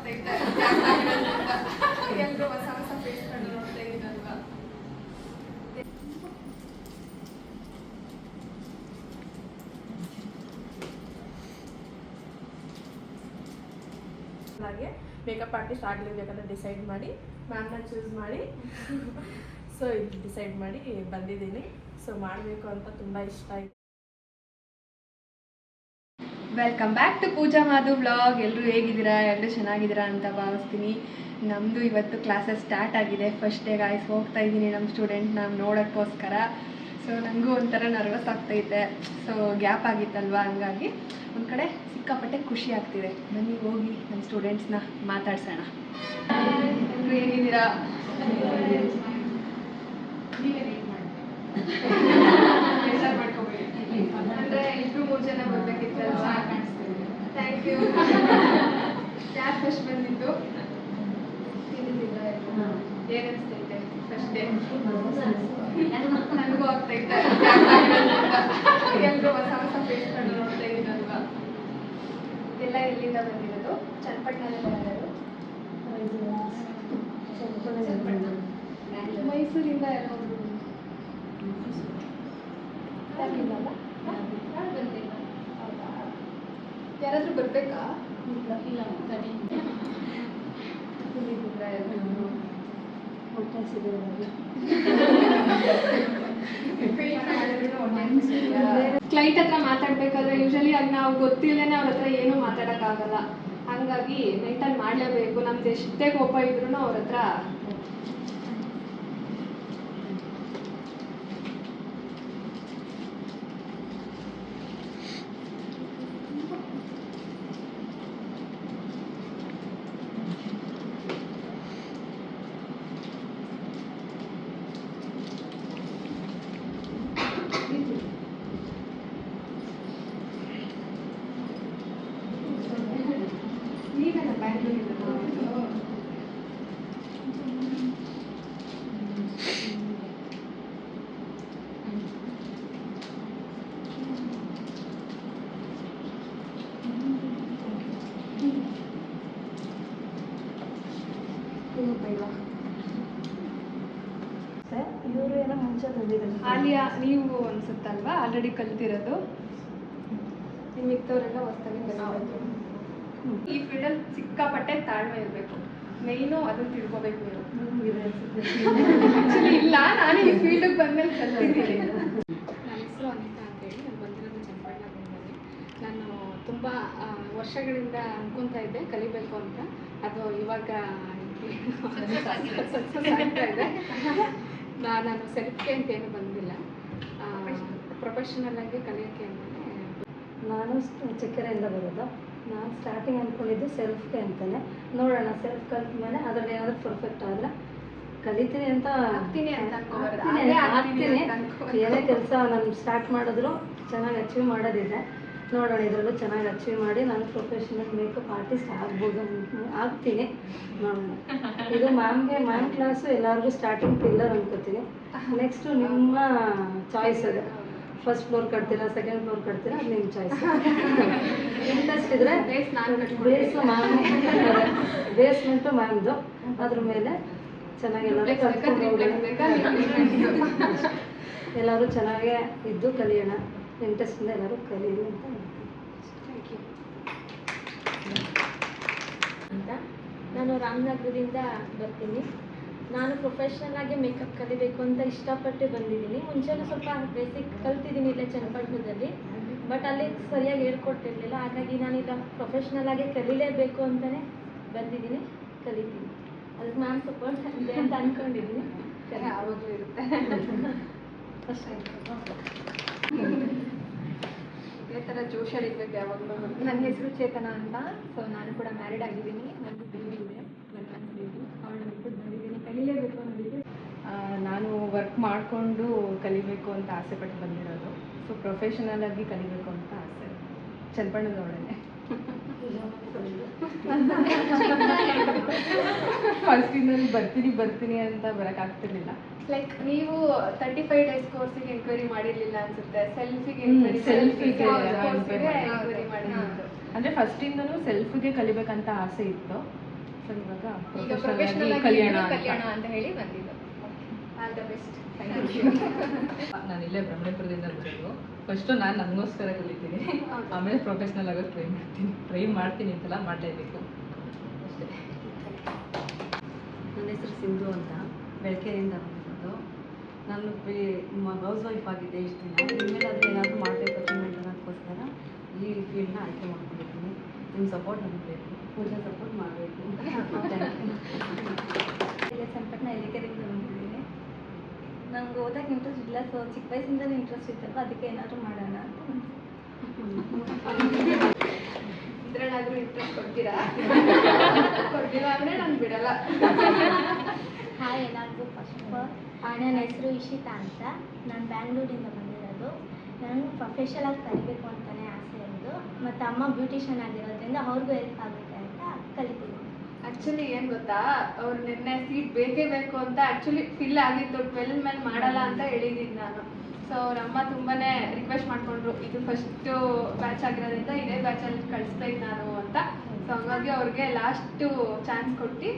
ಆಗ್ತೈತೆ ಎಲ್ರು ಹೊಸ ಹೊಸ ಫೇಸ್ಗಳನ್ನ ನೋಡ್ತಾ ಇದೀನಲ್ವಾ ಹಾಗೆ ಮೇಕಪ್ ಆರ್ಟಿಸ್ಟ್ ಆಗಲೇಬೇಕಂತ ಡಿಸೈಡ್ ಮಾಡಿ ಮ್ಯಾಮ್ನ ಚೂಸ್ ಮಾಡಿ ಸೊ ಇದು ಡಿಸೈಡ್ ಮಾಡಿ ಬಂದಿದ್ದೀನಿ ಸೊ ಮಾಡಬೇಕು ಅಂತ ತುಂಬ ಇಷ್ಟ ಆಯಿತು welcome back to Pooja Madhu blog ಎಲ್ಲರೂ ಹೇಗಿದ್ದೀರಾ? ಎಲ್ಲರೂ ಚೆನ್ನಾಗಿದ್ದೀರಾ ಅಂತ ಭಾವಿಸ್ತೀನಿ. ನಮ್ಮದು ಇವತ್ತು ಕ್ಲಾಸಸ್ ಸ್ಟಾರ್ಟ್ ಆಗಿದೆ. ಫಸ್ಟ್ ಡೇ ಗಾಯ್ಸ್ ಹೋಗ್ತಾ ಇದ್ದೀನಿ ನಮ್ಮ ಸ್ಟೂಡೆಂಟ್ ನಾವು ನೋಡೋಕ್ಕೋಸ್ಕರ. ಸೊ ನನಗೂ ಒಂಥರ ನರ್ವಸ್ ಆಗ್ತೈತೆ ಸೊ ಗ್ಯಾಪ್ ಆಗಿತ್ತಲ್ವ? ಹಂಗಾಗಿ ಒಂದು ಕಡೆ ಸಿಕ್ಕಾಪಟ್ಟೆ ಖುಷಿ ಆಗ್ತಿದೆ. ಬನ್ನಿ ಹೋಗಿ ನಮ್ಮ ಸ್ಟೂಡೆಂಟ್ಸ್ನ ಮಾತಾಡ್ಸೋಣ. ಎಲ್ಲರೂ ಹೇಗಿದ್ದೀರಾ? ಅಂದ್ರೆ ಇಬ್ರು ಮೂರು ಜನ ಬರ್ಬೇಕಿತ್ತಲ್ವಾ ಥ್ಯಾಂಕ್ ಯು ಯಾರು ಫಸ್ಟ್ ಬಂದಿದ್ದು? ಏನ್ ಅನ್ಸ್ತೈತೆ ಫಸ್ಟ್ ಡೇ ನನಗೂ ಎಲ್ರು ಹೊಸ ಹೊಸ ನೋಡ್ತಾ ಇದೀನಲ್ವಾ ಎಲ್ಲ ಎಲ್ಲಿಂದ ಬಂದಿರೋದು? ಚನ್ನಪಟ್ಟಣದಿಂದ ಬಂದಿರೋದು? ಮೈಸೂರಿಂದ ಎಲ್ಲ ಹೋದ್ರು ಯಾರಿಲ್ಲಲ್ಲ ಯಾರು ಬಂದಿಲ್ಲ ಹೌದಾ ಯಾರಾದ್ರೂ ಬರ್ಬೇಕಾ? ಇಲ್ಲ? ಕ್ಲೈಂಟ್ ಹತ್ರ ಮಾತಾಡ್ಬೇಕಾದ್ರೆ ಯೂಶಲಿ ಅದ್ ನಾವು ಗೊತ್ತಿಲ್ಲದೇನೆ ಅವ್ರ ಹತ್ರ ಏನೂ ಮಾತಾಡೋಕ್ಕಾಗಲ್ಲ. ಹಂಗಾಗಿ ಮೇಂಟೈನ್ ಮಾಡ್ಲೇಬೇಕು. ನಮ್ದು ಎಷ್ಟೇ ಕೋಪ ಇದ್ರೂ ಅವ್ರ ಹತ್ರ ನೀವೇನ ಬ್ಯಾಂಗ್ಳೂರಿಂದ ಇವರು ಏನೋ ಮುಂಚೆ ಬಂದಿದ್ದಾರೆ. ಆಲಿಯಾ ನೀವು ಅನ್ಸುತ್ತಲ್ವಾ? ಆಲ್ರೆಡಿ ಕಲ್ತಿರೋದು? ನಿಮ್ಮ ಮಿಕ್ತವರೆಲ್ಲ ಹೊಸ್ತಾಗಿ ಕಲಿಯೋದು ಈ ಫೀಲ್ಡಲ್ಲಿ ಸಿಕ್ಕಾಪಟ್ಟೆ ತಾಳ್ಮೆ ಇರಬೇಕು. ಮೇಯ್ನು ಅದನ್ನ ತಿಳ್ಕೊಬೇಕು ನೀವು. ಆಕ್ಚುಲಿ ಇಲ್ಲ ನಾನು ಈ ಫೀಲ್ಡಿಗೆ ಬಂದ್ಮೇಲೆ ಕಲ್ತಿದ್ದೀನಿ. ನನ್ನ ಹೆಸರು ಅನಿತಾ ಅಂತೇಳಿ ನಾನು ಬಂದಿರೋದು ಚನ್ನಪಟ್ಟಣದಿಂದಲೇ ನಾನು ತುಂಬ ವರ್ಷಗಳಿಂದ ಅನ್ಕೊತಾ ಇದ್ದೆ ಕಲಿಬೇಕು ಅಂತ. ಅದು ಇವಾಗ ಇದೆ ನಾನು ಸೆಲ್ಫ್ಗೆ ಅಂತ ಏನು ಬಂದಿಲ್ಲ. ಪ್ರೊಫೆಷನಲ್ ಆಗಿ ಕಲಿಯೋಕೆ ನಾನು ಚಿಕ್ಕರೆಯಿಂದ ಬರೋದು? ನಾನು ಸ್ಟಾರ್ಟಿಂಗ್ ಅಂದ್ಕೊಂಡಿದ್ದು ಸೆಲ್ಫ್ಗೆ ಅಂತಾನೆ. ನೋಡೋಣ ಸೆಲ್ಫ್ ಕಲ್ತ ಮೇಲೆ ಅದ್ರಲ್ಲಿ ಏನಾದರೂ ಪರ್ಫೆಕ್ಟ್ ಆದರೆ? ಕಲಿತೀನಿ ಅಂತ ಆಗ್ತೀನಿ ಆಗ್ತೀನಿ. ಏನೇ ಕೆಲಸ ನಾನು ಸ್ಟಾರ್ಟ್ ಮಾಡಿದ್ರು ಚೆನ್ನಾಗಿ ಅಚೀವ್ ಮಾಡೋದಿದೆ. ನೋಡೋಣ ಇದರಲ್ಲೂ ಚೆನ್ನಾಗಿ ಅಚೀವ್ ಮಾಡಿ ನಾನು ಪ್ರೊಫೆಷನಲ್ ಮೇಕಪ್ ಆರ್ಟಿಸ್ಟ್ ಆಗ್ಬೋದು ಆಗ್ತೀನಿ. ನೋಡೋಣ ಇದು ಮ್ಯಾಮ್ಗೆ ಮ್ಯಾಮ್ ಕ್ಲಾಸು ಎಲ್ಲರಿಗೂ ಸ್ಟಾರ್ಟಿಂಗ್ ಪಿಲ್ಲರ್ ಅನ್ಕೋತೀನಿ. ನೆಕ್ಸ್ಟು ನಿಮ್ಮ ಚಾಯ್ಸ್ ಅದು. ಫಸ್ಟ್ ಫ್ಲೋರ್ ಕಟ್ತೀರಾ ಸೆಕೆಂಡ್ ಫ್ಲೋರ್ ಕಟ್ತೀರಾ ಅದು ನಿಮ್ಮ ಚಾಯ್ಸ್ ಇಂಟ್ರೆಸ್ಟ್ ಇದ್ರೆ. ಬೇಸ್ ಮ್ಯಾಮ್ ಬೇಸ್ಮೆಂಟು ಮ್ಯಾಮ್ದು ಅದ್ರ ಮೇಲೆ ಚೆನ್ನಾಗಿ? ಎಲ್ಲರೂ ಚೆನ್ನಾಗೇ ಇದ್ದು ಕಲಿಯೋಣ. ಇಂಟ್ರೆಸ್ಟಿಂದ ಎಲ್ಲರೂ ಕಲೀಲಿ ಅಂತ ಹೇಳ್ತೀನಿ. ಯು. ಅಂತ ನಾನು ರಾಮನಗರದಿಂದ ಬರ್ತೀನಿ. ನಾನು ಪ್ರೊಫೆಷ್ನಲ್ ಆಗಿ ಮೇಕಪ್ ಕಲಿಬೇಕು ಅಂತ ಇಷ್ಟಪಟ್ಟು ಬಂದಿದ್ದೀನಿ. ಮುಂಚೆನೂ ಸ್ವಲ್ಪ ಬೇಸಿಕ್ ಕಲ್ತಿದ್ದೀನಿ ಇಲ್ಲೇ ಚನ್ನಪಟ್ಟಣದಲ್ಲಿ. ಬಟ್ ಅಲ್ಲಿ ಸರಿಯಾಗಿ ಹೇಳ್ಕೊಟ್ಟಿರಲಿಲ್ಲ. ಹಾಗಾಗಿ ನಾನೀಗ ಪ್ರೊಫೆಷ್ನಲ್ ಆಗಿ ಕಲೀಲೇಬೇಕು ಅಂತಲೇ ಬಂದಿದ್ದೀನಿ. ಕಲಿತೀನಿ. ಅದಕ್ಕೆ ನಾನು ಸಪೋರ್ಟ್ ಅಂತ ಅಂದ್ಕೊಂಡಿದ್ದೀನಿ ಯಾವಾಗಲೂ ಇರುತ್ತೆ. ಇದೇ ಥರ ಜೋಶಲ್ಲಿರ್ಬೇಕು ಯಾವಾಗಲೂ. ನನ್ನ ಹೆಸರು ಚೇತನ ಅಂತ. ಸೊ ನಾನು ಕೂಡ ಮ್ಯಾರಿಡ್ ಆಗಿದ್ದೀನಿ. ನನಗೂ ಬೇಬಿ ಇದೆ. ಒನ್ ಮಂತ್ ಬೇಬಿ ಅವಳು ಬಿಟ್ಟು ಬಂದಿದ್ದೀನಿ. ಕಲಿಲೇಬೇಕು ಅನ್ನೋದಿದೆ ನಾನು ವರ್ಕ್ ಮಾಡಿಕೊಂಡು ಕಲಿಬೇಕು ಅಂತ ಆಸೆ ಪಟ್ಟು ಬಂದಿರೋದು. ಸೊ ಪ್ರೊಫೆಷನಲ್ ಆಗಿ ಕಲಿಬೇಕು ಅಂತ ಆಸೆ. ಚನ್ನಪಣ್ಣದವಳೇ ಫಸ್ಟಿಂದಲ್ಲಿ ಬರ್ತೀನಿ ಬರ್ತೀನಿ ಅಂತ ಬರೋಕ್ಕಾಗ್ತಿರ್ಲಿಲ್ಲ ಲೈಕ್ ನೀವು ತರ್ಟಿ ಫೈವ್ ಡೇಸ್ ಕೋರ್ಸಿಗೆ ಎನ್ಕ್ವೈರಿ ಮಾಡಿರ್ಲಿಲ್ಲ ಅನ್ಸುತ್ತೆ. ಸೆಲ್ಫಿಗೆ ಸೆಲ್ಫಿಗೆ ಎನ್ಕ್ವೈರಿ ಮಾಡಿದ್ದು. ಅಂದ್ರೆ ಅಂದರೆ ಫಸ್ಟಿಂದನೂ ಸೆಲ್ಫ್ಗೆ ಕಲಿಬೇಕಂತ ಆಸೆ ಇತ್ತು. ಸೊ ಇವಾಗ ಈಗ ಪ್ರೊಫೆಷನಲ್ ಆಗಿ ಆಗಿ ಕಲಿಯೋಣ ಅಂತ. ಕಲ್ಯಾಣ ಅಂತ ಹೇಳಿ ಬಂದಿದ್ದು. All the best thank you ನಾನು ಇಲ್ಲೇ ಬ್ರಹ್ಮಪುರದಿಂದ ಬರೋದು ಫಸ್ಟು ನಾನು ನನಗೋಸ್ಕರ ಕಲಿತೀನಿ. ಆಮೇಲೆ ಪ್ರೊಫೆಷ್ನಲ್ ಆಗೋದು ಟ್ರೈ ಮಾಡ್ತೀನಿ. ಟ್ರೈ ಮಾಡ್ತೀನಿ ಅಂತೆಲ್ಲ ಮಾಡಲೇಬೇಕು. ಅಷ್ಟೇ. ನನ್ನ ಹೆಸರು ಸಿಂಧು ಅಂತ. ಬೆಳಕೆರೆಯಿಂದ ಬಂದಿರೋದು ನಾನು ಹೌಸ್ ವೈಫ್ ಆಗಿದ್ದೆ ಇಷ್ಟು ದಿನ. ಇನ್ಮೇಲೆ ಏನಾದರೂ ಮಾಡಬೇಕು ಅಚೀವ್ಮೆಂಟ್ ಅನ್ನೋದಕ್ಕೋಸ್ಕರ ಈ ಫೀಲ್ಡ್ನ ಆಯ್ಕೆ ಮಾಡ್ಕೊಂಡಿದ್ದೀನಿ. ನಿಮ್ಮ ಸಪೋರ್ಟ್ ನಮಗೆ ಬೇಕು. ಪೂಜೆ ಸಪೋರ್ಟ್ ಮಾಡಬೇಕು. ಸಂಪಟ್ನ ಎಲ್ಲಿ ಎಲಿಕೆರೆಯಿಂದ ಬಂದಿದ್ದೀನಿ ನಂಗೆ ಓದಕ್ಕೆ ಇಂಟ್ರೆಸ್ಟ್ ಇಲ್ಲ ಸೊ ಚಿಕ್ಕ ವಯಸ್ಸಿಂದಲೂ ಇಂಟ್ರೆಸ್ಟ್ ಇತ್ತಲ್ಲ ಅದಕ್ಕೆ ಏನಾದರೂ ಮಾಡೋಣ ಅಂತ ಇದರಲ್ಲಾದರೂ ಇಂಟ್ರೆಸ್ಟ್ ಕೊಡ್ತೀರಾ? ಕೊಡ್ತೀರಾ ಅಂದರೆ ನಾನು ಬಿಡಲ್ಲ. ಹಾಯ್ ಏನಾದರೂ ಫಸ್ಟ್ ನನ್ನ ಹೆಸರು ಇಶಿತಾ ಅಂತ. ನಾನು ಬ್ಯಾಂಗ್ಳೂರಿಂದ ಬಂದಿರೋದು. ನಾನು ಪ್ರೊಫೆಷನಲ್ ಆಗಿ ಕಲಿಬೇಕು ಅಂತಲೇ ಆಸೆ ಇರೋದು. ಮತ್ತು ಅಮ್ಮ ಬ್ಯೂಟಿಷಿಯನ್ ಆಗಿರೋದ್ರಿಂದ ಅವ್ರಿಗೂ ಹೆಲ್ಪ್ ಆಗುತ್ತೆ ಅಂತ ಕಲಿತೀನಿ. ಆ್ಯಕ್ಚುಲಿ ಏನು ಗೊತ್ತಾ? ಅವ್ರು ನಿನ್ನೆ ಸೀಟ್ ಬೇಕೇ ಬೇಕು ಅಂತ ಆ್ಯಕ್ಚುಲಿ ಫಿಲ್ ಆಗಿತ್ತು ಟ್ವೆಲ್ ಮೇಲೆ ಮಾಡಲ್ಲ ಅಂತ ಹೇಳಿದ್ದೀನಿ ನಾನು. ಸೊ ಅವ್ರಮ್ಮ ತುಂಬಾ ರಿಕ್ವೆಸ್ಟ್ ಮಾಡಿಕೊಂಡ್ರು, ಇದು ಫಸ್ಟು ಬ್ಯಾಚ್ ಆಗಿರೋದ್ರಿಂದ ಇದೇ ಬ್ಯಾಚಲ್ಲಿ ಕಳಿಸ್ಬೇಕು ನಾನು ಅಂತ. ಸೊ ಹಂಗಾಗಿ ಅವ್ರಿಗೆ ಲಾಸ್ಟು ಚಾನ್ಸ್ ಕೊಟ್ಟು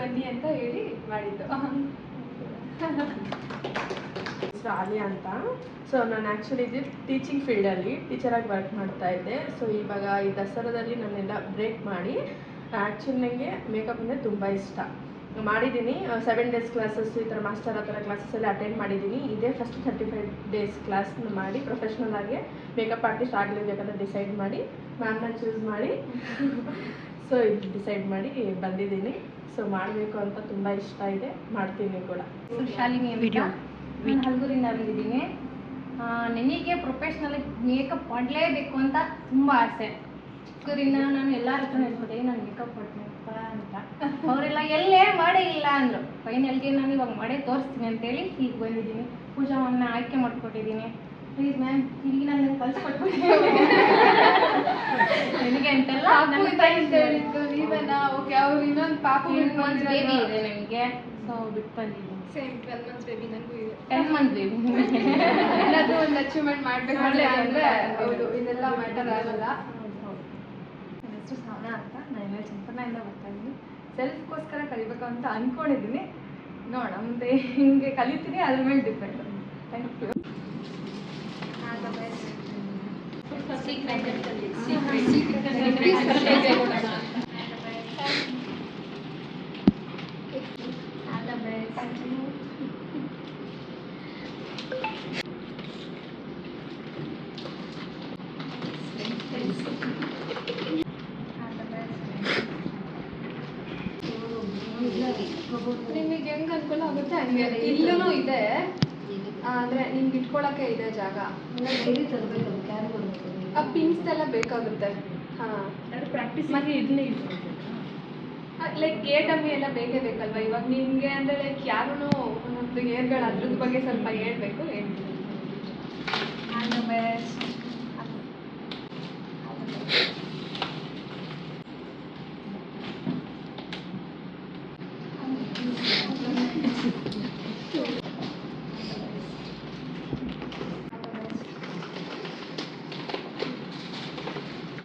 ಬನ್ನಿ ಅಂತ ಹೇಳಿ ಮಾಡಿದ್ದು. ಹೆಸರು ಆಲಿಯಾ ಅಂತ. ಸೊ ನಾನು ಆ್ಯಕ್ಚುಲಿ ಇದು ಟೀಚಿಂಗ್ ಫೀಲ್ಡಲ್ಲಿ ಟೀಚರಾಗಿ ವರ್ಕ್ ಮಾಡ್ತಾ ಇದ್ದೆ. ಸೊ ಇವಾಗ ಈ ದಸರಾದಲ್ಲಿ ನಾನೆಲ್ಲ ಬ್ರೇಕ್ ಮಾಡಿ ಆ್ಯಕ್ಚುಲಿ ನನಗೆ ಮೇಕಪ್ ಅಂದರೆ ತುಂಬ ಇಷ್ಟ. ಮಾಡಿದ್ದೀನಿ ಸೆವೆನ್ ಡೇಸ್ ಕ್ಲಾಸಸ್ ಈ ಥರ ಮಾಸ್ಟರ್ ಆ ಥರ ಕ್ಲಾಸಸ್ ಎಲ್ಲ ಅಟೆಂಡ್ ಮಾಡಿದ್ದೀನಿ. ಇದೇ ಫಸ್ಟ್ ಥರ್ಟಿ ಫೈವ್ ಡೇಸ್ ಕ್ಲಾಸ್ನ ಮಾಡಿ ಪ್ರೊಫೆಷ್ನಲ್ ಆಗಿ ಮೇಕಪ್ ಆರ್ಟಿಸ್ಟ್ ಆಗಲೇಬೇಕಂತ ಡಿಸೈಡ್ ಮಾಡಿ ಮ್ಯಾಮ್ನ ಚೂಸ್ ಮಾಡಿ. ಸೊ ಇದು ಡಿಸೈಡ್ ಮಾಡಿ ಬಂದಿದ್ದೀನಿ. ಸೊ ಮಾಡಬೇಕು ಅಂತ ತುಂಬ ಇಷ್ಟ ಇದೆ. ಮಾಡ್ತೀನಿ ಕೂಡ. ಶಾಲಿನಿ ವಿಡಿಯೋ ಬಂದಿದ್ದೀನಿ. ನನಗೆ ಪ್ರೊಫೆಷ್ನಲ್ ಮೇಕಪ್ ಮಾಡಲೇಬೇಕು ಅಂತ ತುಂಬ ಆಸೆ. ಚಿಕ್ಕದಿಂದ ನಾನು ಎಲ್ಲರ ಹತ್ರ ಹೇಳ್ಬೋದೇ ನಾನು ಮೇಕಪ್ ಮಾಡ್ತೀನಪ್ಪ ಅಂತ. ಅವರೆಲ್ಲ ಎಲ್ಲೇ ಮಾಡೇ ಇಲ್ಲ ಅಂದರು. ಫೈನಲ್ಗೆ ನಾನು ಇವಾಗ ಮಾಡೇ ತೋರಿಸ್ತೀನಿ ಅಂತೇಳಿ ಈಗ ಬಂದಿದ್ದೀನಿ. ಪೂಜಾ ಮ್ಯಾಮ್ನ ಆಯ್ಕೆ ಮಾಡ್ಕೊಟ್ಟಿದ್ದೀನಿ. ಪ್ಲೀಸ್ ಮ್ಯಾಮ್ ಇಲ್ಲಿ ನಾನು ಕಳ್ಸಿಕೊಟ್ಬಿಟ್ಟು ನನಗೆ ಅಂತಲ್ಲ ಇದೆ ಅಂತ ಹೇಳಿದ್ದು ನೀವೇನಾ ಓಕೆ ಅವ್ರು ಇನ್ನೊಂದು ಪಾಪ ಮಂತ್ಸ್ ಬೇಬಿ ಇದೆ ನನಗೆ ಸೊ ಬಿಟ್ಟು ಬಂದಿದ್ದೀನಿ ಸೇಮ್ ಟ್ವೆಲ್ ಮಂತ್ಸ್ ಬೇಬಿ ನನಗೂ ಇದೆ. ಟೆನ್ ಮಂತ್ ಬೇಬಿ ಏನಾದ್ರೂ ಒಂದು ಅಚೀವ್ಮೆಂಟ್ ಮಾಡ್ಬೇಕು ಅಂದ್ರೆ ಹೌದು. ಇದೆಲ್ಲ ಮ್ಯಾಟರ್ ಆಗಲ್ಲ. ನನ್ನ ಹೆಸರು ಸಾನ ಅಂತ. ನಾನು ಎಲ್ಲ ಚನ್ನಪಟ್ಟಣದಿಂದ ಬರ್ತಾ ಇದ್ದೀನಿ. ಸೆಲ್ಫ್ಗೋಸ್ಕರ ಕಲಿಬೇಕು ಅಂತ ಅಂದ್ಕೊಂಡಿದ್ದೀನಿ ನೋಡಿ ಮುಂದೆ ಹಿಂಗೆ ಕಲಿತೀನಿ ಅದ್ರ ಮೇಲೆ ಡಿಪೆಂಡ್ ಥ್ಯಾಂಕ್ ಯು ನಿಮಗೆ ಹೆಂಗ್ ಅನುಕೂಲ ಆಗುತ್ತೆ? ಹಂಗೆ ಇಲ್ಲೂ ಇದೆ. ಅಂದ್ರೆ ನಿಮ್ಗೆ ಇಟ್ಕೊಳಕ್ಕೆ ಇದೆ ಜಾಗ. ಡೈರಿ ತರಬೇಕು ಕೊಡಬೇಕು ಆ ಪಿನ್ಸ್ ಎಲ್ಲ ಬೇಕಾಗುತ್ತೆ. ಹಾ. ಪ್ರಾಕ್ಟೀಸ್ ಮಾಡಿ ಇದನ್ನೇ ಯೂಸ್ ಲೈಕ್ ಗೇರ್ ಡಮ್ಮಿ ಎಲ್ಲ ಬೇಕೇ ಬೇಕಲ್ವಾ? ಇವಾಗ ನಿಮ್ಗೆ ಅಂದ್ರೆ ಲೈಕ್ ಯಾರು ಒಂದೊಂದು ಏರ್ಗಳು ಅದ್ರದ್ದು ಬಗ್ಗೆ ಸ್ವಲ್ಪ ಹೇಳ್ಬೇಕು ಹೇಳ್ತೀನಿ. ಆ್ಯಂಡ್ ದ ಬೆಸ್ಟ್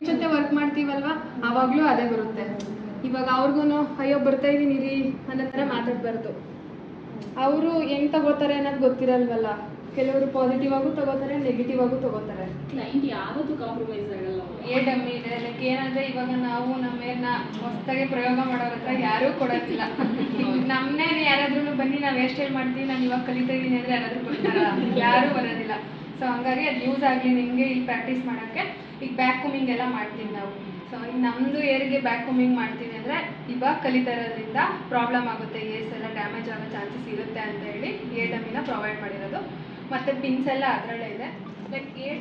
ಜೊತೆ ವರ್ಕ್ ಮಾಡ್ತೀವಲ್ವಾ ಆವಾಗಲೂ ಅದೇ ಬರುತ್ತೆ ಇವಾಗ ಅವ್ರಿಗೂ ಅಯ್ಯೋ ಬರ್ತಾ ಇದೀನಿ ರೀ ಅನ್ನೋ ಥರ ಮಾತಾಡ್ಬಾರ್ದು. ಅವರು ಹೆಂಗ್ ತಗೋತಾರೆ ಅನ್ನೋದು ಗೊತ್ತಿರಲ್ವಲ್ಲ. ಕೆಲವರು ಪಾಸಿಟಿವ್ ಆಗೂ ತಗೋತಾರೆ ನೆಗೆಟಿವ್ ಆಗೂ ತಗೋತಾರೆ. ಕ್ಲೈಂಟ್ ಯಾವತ್ತೂ ಕಾಂಪ್ರಮೈಸ್ ಆಗಲ್ಲ. ಏ ಡಮ್ಮಿ ಇದೆ ಲೈಕ್ ಏನಂದ್ರೆ ಇವಾಗ ನಾವು ನಮ್ಮ ಹೊಸದಾಗಿ ಹೊಸ್ದಾಗೆ ಪ್ರಯೋಗ ಮಾಡೋರ ಹತ್ರ ಯಾರೂ ಕೊಡೋದಿಲ್ಲ. ನಮ್ಮನ್ನೇ ಯಾರಾದ್ರೂ ಬನ್ನಿ ನಾವು ಎಷ್ಟು ಹೇಳ್ ಮಾಡ್ತೀವಿ ನಾನು ಇವಾಗ ಕಲಿತಾ ಇದ್ದೀನಿ ಅಂದ್ರೆ ಯಾರಾದ್ರೂ ಬರ್ತಾರ ಯಾರೂ ಬರೋದಿಲ್ಲ. ಸೊ ಹಂಗಾಗಿ ಅದು ಯೂಸ್ ಆಗಲಿ ನಿಮಗೆ ಇಲ್ಲಿ ಪ್ರಾಕ್ಟೀಸ್ ಮಾಡೋಕ್ಕೆ ಈಗ ಬ್ಯಾಕ್ ಕುಮಿಂಗ್ ಎಲ್ಲ ಮಾಡ್ತೀವಿ ನಾವು. ಸೊ ನಮ್ಮದು ಏರಿಗೆ ಬ್ಯಾಕ್ ಕುಮಿಂಗ್ ಮಾಡ್ತೀವಿ ಅಂದರೆ ಇವಾಗ ಕಲಿತಾ ಇರೋದ್ರಿಂದ ಪ್ರಾಬ್ಲಮ್ ಆಗುತ್ತೆ ಏರ್ಸ್ ಎಲ್ಲ ಡ್ಯಾಮೇಜ್ ಆಗೋ ಚಾನ್ಸಸ್ ಇರುತ್ತೆ ಅಂತ ಹೇಳಿ ಏರ್ ಡಮ್ಮಿನ ಪ್ರೊವೈಡ್ ಮಾಡಿರೋದು. ಮತ್ತು ಪಿನ್ಸ್ ಎಲ್ಲ ಅದರಲ್ಲೇ ಇದೆ. ಲೈಕ್ ಏರ್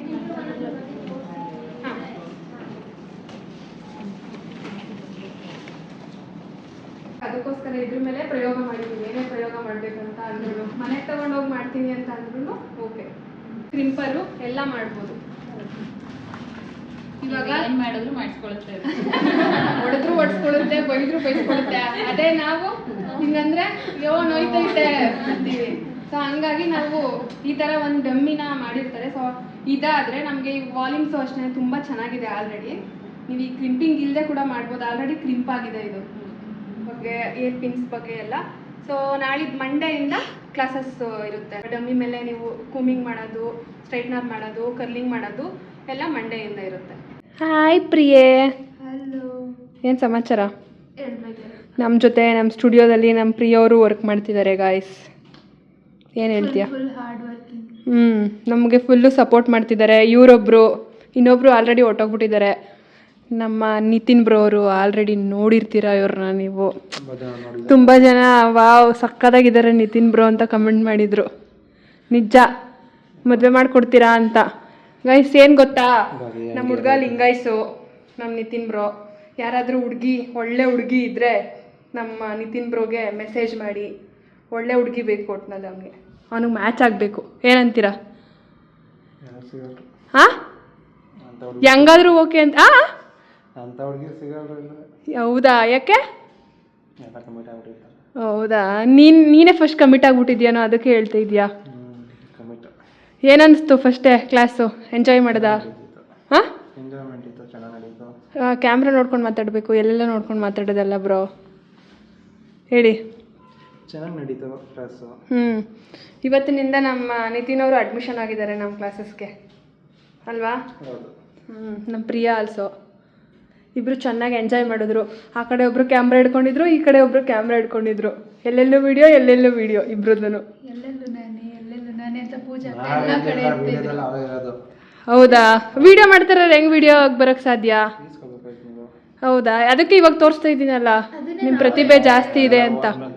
ಹಾಂ. ಅದಕ್ಕೋಸ್ಕರ ಇದ್ರ ಮೇಲೆ ಪ್ರಯೋಗ ಮಾಡಿದ್ದೀನಿ ಏನೇ ಪ್ರಯೋಗ ಮಾಡಬೇಕಂತ ಅಂದ್ರೂ ಮನೆಗೆ ತಗೊಂಡೋಗಿ ಮಾಡ್ತೀನಿ ಅಂತ ಅಂದ್ರೂ ಓಕೆ. ಕ್ರಿಂಪರು ಎಲ್ಲ ಮಾಡ್ಬೋದು. ಇವಾಗ? ಏನ್ ಮಾಡಿದ್ರು ಮಾಡಿಸ್ಕೊಳುತ್ತೆ. ಹೊಡೆದ್ರು ಹೊಡ್ಸ್ಕೊಳುತ್ತೆ ಬೈದ್ರು ಬೈಸ್ಕೊಳುತ್ತೆ. ಅದೇ ನಾವು? ಹಿಂಗಂದ್ರೆ ಯೋ ನೋಯ್ತೈತೆ ಅಂತೀವಿ. ಸೊ ಹಂಗಾಗಿ ನಾವು ಈ ತರ ಒಂದು ಡಮ್ಮಿನ ಮಾಡಿರ್ತಾರೆ. ಸೊ ಇದಾದ್ರೆ ನಮಗೆ ಈ ವಾಲ್ಯೂಮ್ಸು ಅಷ್ಟೇ ತುಂಬಾ ಚೆನ್ನಾಗಿದೆ ಆಲ್ರೆಡಿ. ನೀವು ಈ ಕ್ರಿಂಪಿಂಗ್ ಇಲ್ಲದೆ ಕೂಡ ಮಾಡ್ಬೋದು. ಆಲ್ರೆಡಿ ಕ್ರಿಂಪ್ ಆಗಿದೆ ಇದು. ಬಗ್ಗೆ ಏರ್ ಪಿನ್ಸ್ ಬಗ್ಗೆ ಎಲ್ಲ. ಸೊ ನಾಳಿದ್ದು ಮಂಡೆಯಿಂದ ಕ್ಲಾಸಸ್ ಇರುತ್ತೆ. ಡಮ್ಮಿ ಮೇಲೆ ನೀವು ಕೂಮಿಂಗ್ ಮಾಡೋದು ಸ್ಟ್ರೈಟ್ನರ್ ಮಾಡೋದು ಕರ್ಲಿಂಗ್ ಮಾಡೋದು ಎಲ್ಲ ಮಂಡೆಯಿಂದ ಇರುತ್ತೆ. ಹಾಯ್ ಪ್ರಿಯೆ. ಏನು ಸಮಾಚಾರ? ನಮ್ಮ ಜೊತೆ ನಮ್ಮ ಸ್ಟುಡಿಯೋದಲ್ಲಿ ನಮ್ಮ ಪ್ರಿಯವರು ವರ್ಕ್ ಮಾಡ್ತಿದ್ದಾರೆ ಗಾಯ್ಸ್ ಏನು ಹೇಳ್ತೀಯ? ಫುಲ್ ಹಾರ್ಡ್ ವರ್ಕಿಂಗ್ ಹ್ಞೂ ನಮಗೆ ಫುಲ್ಲು ಸಪೋರ್ಟ್ ಮಾಡ್ತಿದ್ದಾರೆ. ಇವರೊಬ್ಬರು ಇನ್ನೊಬ್ಬರು ಆಲ್ರೆಡಿ ಹೊಟ್ಟೋಗ್ಬಿಟ್ಟಿದ್ದಾರೆ ನಮ್ಮ ನಿತಿನ್ ಬ್ರೋ ಅವರು ಆಲ್ರೆಡಿ ನೋಡಿರ್ತೀರ ಇವ್ರನ್ನ ನೀವು? ತುಂಬ ಜನ ವಾವ್ ಸಕ್ಕದಾಗಿದ್ದಾರೆ ನಿತಿನ್ ಬ್ರೋ ಅಂತ ಕಮೆಂಟ್ ಮಾಡಿದರು. ನಿಜ ಮದುವೆ ಮಾಡಿಕೊಡ್ತೀರಾ ಅಂತ. ಗೈಸ್ ಏನು ಗೊತ್ತಾ? ನಮ್ಮ ಹುಡುಗ ಲಿಂಗಾಯ್ಸು ನಮ್ಮ ನಿತಿನ್ ಬ್ರೋ. ಯಾರಾದರೂ ಹುಡುಗಿ ಒಳ್ಳೆ ಹುಡುಗಿ ಇದ್ದರೆ ನಮ್ಮ ನಿತಿನ್ ಬ್ರೋಗೆ ಮೆಸೇಜ್ ಮಾಡಿ. ಒಳ್ಳೆ ಹುಡುಗಿ ಬೇಕು ಒಟ್ನಲ್ಲಿ ಅವನಿಗೆ. ಅವನಿಗೆ ಮ್ಯಾಚ್ ಆಗಬೇಕು. ಏನಂತೀರಾ? ಹಾಂ ಹೆಂಗಾದ್ರೂ ಓಕೆ ಅಂತ ಹೌದಾ? ಯಾಕೆ? ಹೌದಾ? ನೀನು ನೀನೇ ಫಸ್ಟ್ ಕಮಿಟ್ ಆಗ್ಬಿಟ್ಟಿದ್ಯಾನೋ ಅದಕ್ಕೆ ಹೇಳ್ತಾ ಇದೆಯಾ? ಏನನ್ನಿಸ್ತು ಫಸ್ಟೇ ಕ್ಲಾಸು ಎಂಜಾಯ್ ಮಾಡಿದ? ಹಾಂ? ಎಂಜಾಯ್ಮೆಂಟ್ ಇತ್ತು ಚೆನ್ನಾಗಿ ನಡೀತು. ಕ್ಯಾಮ್ರಾ ನೋಡ್ಕೊಂಡು ಮಾತಾಡಬೇಕು ಎಲ್ಲೆಲ್ಲ ನೋಡ್ಕೊಂಡು ಮಾತಾಡೋದಲ್ಲ ಬ್ರೋ ಹೇಳಿ. ಚೆನ್ನಾಗಿ ನಡೀತು ಕ್ಲಾಸು ಹ್ಞೂ ಇವತ್ತಿನಿಂದ ನಮ್ಮ ನಿತಿನ್ ಅವರು ಅಡ್ಮಿಷನ್ ಆಗಿದ್ದಾರೆ ನಮ್ಮ ಕ್ಲಾಸಸ್ಗೆ ಅಲ್ವಾ? ಹೌದು. ಹ್ಞೂ ನಮ್ಮ ಪ್ರಿಯಾ ಆಲ್ಸೋ ಇಬ್ಬರು ಚೆನ್ನಾಗಿ ಎಂಜಾಯ್ ಮಾಡಿದ್ರು. ಆ ಕಡೆ ಒಬ್ಬರು ಕ್ಯಾಮ್ರಾ ಹಿಡ್ಕೊಂಡಿದ್ರು ಈ ಕಡೆ ಒಬ್ಬರು ಕ್ಯಾಮ್ರಾ ಹಿಡ್ಕೊಂಡಿದ್ರು. ಎಲ್ಲೆಲ್ಲೂ ವಿಡಿಯೋ ಎಲ್ಲೆಲ್ಲೂ ವಿಡಿಯೋ ಇಬ್ರದ್ದು ಎಲ್ಲೆಲ್ಲೂ ಅಂತ ಹೌದಾ? ವಿಡಿಯೋ ಮಾಡ್ತಾರ ಹೆಂಗ್ ವಿಡಿಯೋ ಬರಕ್ ಸಾಧ್ಯ? ಹೌದಾ? ಅದಕ್ಕೆ ಇವಾಗ ತೋರಿಸ್ತಾ ಇದ್ದೀನಲ್ಲ? ನಿಮ್ಮ ಪ್ರತಿಭೆ ಜಾಸ್ತಿ ಇದೆ ಅಂತ. ಆಮೇಲೆ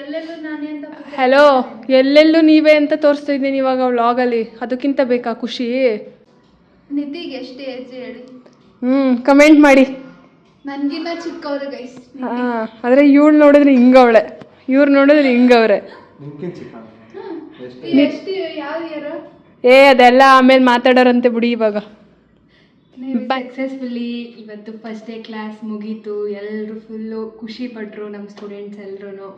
ಎಲ್ಲೆಲ್ಲೂ ನಾನೇ ಅಂತ ಪೂಜೆ ಹಲೋ ಎಲ್ಲೆಲ್ಲೂ ನೀವೇ ಅಂತ ತೋರಿಸ್ತಾ ಇದ್ದೀನಿ ಇವಾಗ ವ್ಲಾಗಲ್ಲಿ ಅದಕ್ಕಿಂತ ಬೇಕಾ ಖುಷಿ? ನಿಧಿಗೆ ಎಷ್ಟು ಏಜ್ ಹೇಳಿ. ಹ್ಞೂ ಕಮೆಂಟ್ ಮಾಡಿ. ನನಗಿನ್ನ ಚಿಕ್ಕವರು ಗೈಸ್ ಹಾಂ ಆದರೆ ಇವಳು ನೋಡಿದ್ರೆ ಹಿಂಗವಳೆ ಇವ್ರು ನೋಡಿದ್ರೆ ಹಿಂಗವ್ರೆ ಯಾವ ಇಯರ್ ಏ ಅದೆಲ್ಲ ಆಮೇಲೆ ಮಾತಾಡೋರಂತೆ ಬಿಡಿ ಇವಾಗ. ಸಕ್ಸಸ್ಫುಲ್ಲಿ ಇವತ್ತು ಫಸ್ಟ್ ಡೇ ಕ್ಲಾಸ್ ಮುಗೀತು ಎಲ್ಲರೂ ಫುಲ್ಲು ಖುಷಿ ಪಟ್ಟರು ನಮ್ಮ ಸ್ಟೂಡೆಂಟ್ಸ್ ಎಲ್ಲರೂ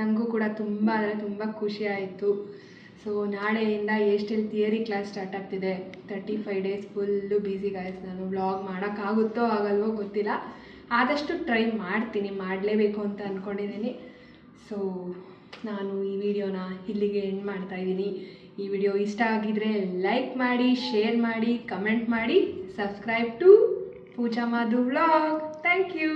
ನನಗೂ ಕೂಡ ತುಂಬ ಅಂದರೆ ತುಂಬ ಖುಷಿ ಆಯಿತು. ಸೊ ನಾಳೆಯಿಂದ ಎಷ್ಟೆಲ್ಲ ಥಿಯರಿ ಕ್ಲಾಸ್ ಸ್ಟಾರ್ಟ್ ಆಗ್ತಿದೆ. Thirty five days full busy guys ನಾನು ವ್ಲಾಗ್ ಮಾಡೋಕ್ಕಾಗುತ್ತೋ ಆಗಲ್ವೋ ಗೊತ್ತಿಲ್ಲ. ಆದಷ್ಟು ಟ್ರೈ ಮಾಡ್ತೀನಿ ಮಾಡಲೇಬೇಕು ಅಂತ ಅಂದ್ಕೊಂಡಿದ್ದೀನಿ ಸೊ ನಾನು ಈ ವಿಡಿಯೋನ ಇಲ್ಲಿಗೆ ಎಂಡ್ ಮಾಡ್ತಾ ಇದ್ದೀನಿ. ಈ ವಿಡಿಯೋ ಇಷ್ಟ ಆಗಿದ್ರೆ ಲೈಕ್ ಮಾಡಿ ಶೇರ್ ಮಾಡಿ ಕಮೆಂಟ್ ಮಾಡಿ subscribe to Pooja Madhu vlog thank you